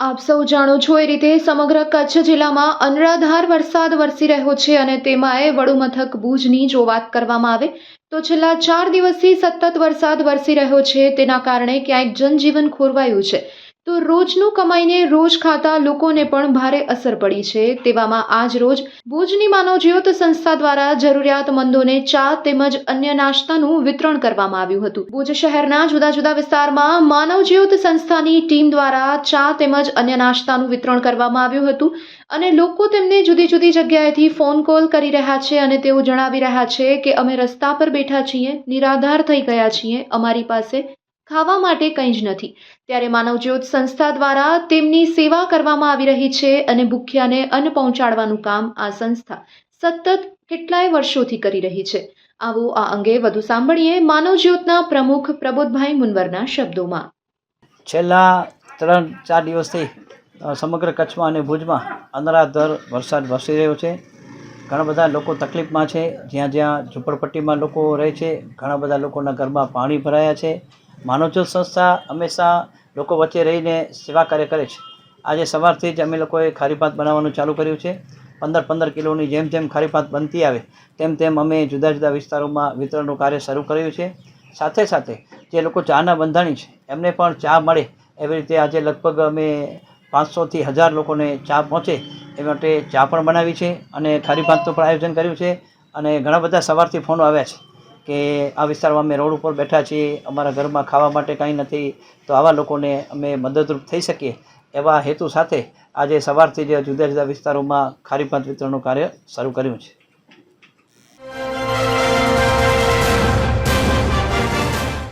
આપ સૌ જાણો છો એ રીતે સમગ્ર કચ્છ જિલ્લામાં અનરાધાર વરસાદ વરસી રહ્યો છે અને તેમાંય વડુમથક ભુજની જો વાત કરવામાં આવે, તો છેલ્લા ચાર દિવસથી સતત વરસાદ વરસી રહ્યો છે. તેના કારણે ક્યાંક જનજીવન ખોરવાયું છે. તો રોજનું કમાઈને રોજ ખાતા લોકોને પણ ભારે અસર પડી છે. તેવામાં આજ રોજ ભુજની માનવજ્યોત સંસ્થા દ્વારા જરૂરિયાતમંદોને ચા તેમજ અન્ય નાસ્તાનું વિતરણ કરવામાં આવ્યું હતું. ભુજ શહેરના જુદા જુદા વિસ્તારમાં માનવજ્યોત સંસ્થાની ટીમ દ્વારા ચા તેમજ અન્ય નાસ્તાનું વિતરણ કરવામાં આવ્યું હતું અને લોકો તેમને જુદી જુદી જગ્યાએથી ફોન કોલ કરી રહ્યા છે અને તેઓ જણાવી રહ્યા છે કે અમે રસ્તા પર બેઠા છીએ, નિરાધાર થઈ ગયા છીએ, અમારી પાસે ખાવા માટે કંઈ જ નથી. ત્યારે માનવજ્યોત સંસ્થા દ્વારા તેમની સેવા કરવામાં આવી રહી છે અને ભૂખ્યાને અન્ન પહોંચાડવાનું કામ આ સંસ્થા સતત કેટલાય વર્ષોથી કરી રહી છે. આવો આ અંગે વધુ સાંભળીએ માનવજ્યોતના પ્રમુખ પ્રબોધભાઈ મુનવરના શબ્દોમાં. છેલ્લા ત્રણ, ચાર દિવસથી સમગ્ર કચ્છમાં અને ભુજમાં અનરાધર વરસાદ વરસી રહ્યો છે. ઘણા બધા લોકો તકલીફમાં છે. જ્યાં જ્યાં ઝૂંપડપટ્ટીમાં લોકો રહે છે. ઘણા બધા લોકોના ઘરમાં પાણી ભરાયા છે. માનવજ્યોત સંસ્થા હંમેશા લોકો વચ્ચે રહીને સેવા કાર્ય કરે છે. આજે સવારથી જ અમે લોકોએ ખારીભાત બનાવવાનું ચાલુ કર્યું છે. પંદર પંદર કિલોની જેમ જેમ ખારીભાત બનતી આવે, તેમ તેમ અમે જુદા જુદા વિસ્તારોમાં વિતરણનું કાર્ય શરૂ કર્યું છે. સાથે સાથે જે લોકો ચાના બંધાણી છે, એમને પણ ચા મળે એવી રીતે આજે લગભગ અમે પાંચસોથી હજાર લોકોને ચા પહોંચે એ માટે ચા પણ બનાવી છે અને ખારીભાતનું પણ આયોજન કર્યું છે અને ઘણા બધા સવારથી ફોનો આવ્યા છે. કે આ વિસ્તારમાં અમે રોડ ઉપર બેઠા છીએ, અમારા ઘરમાં ખાવા માટે કાંઈ નથી, તો આવા લોકોને અમે મદદરૂપ થઈ શકીએ એવા હેતુ સાથે આજે સવારથી જ જુદા જુદા વિસ્તારોમાં ખારી ભાત વિતરણનું કાર્ય શરૂ કર્યું છે.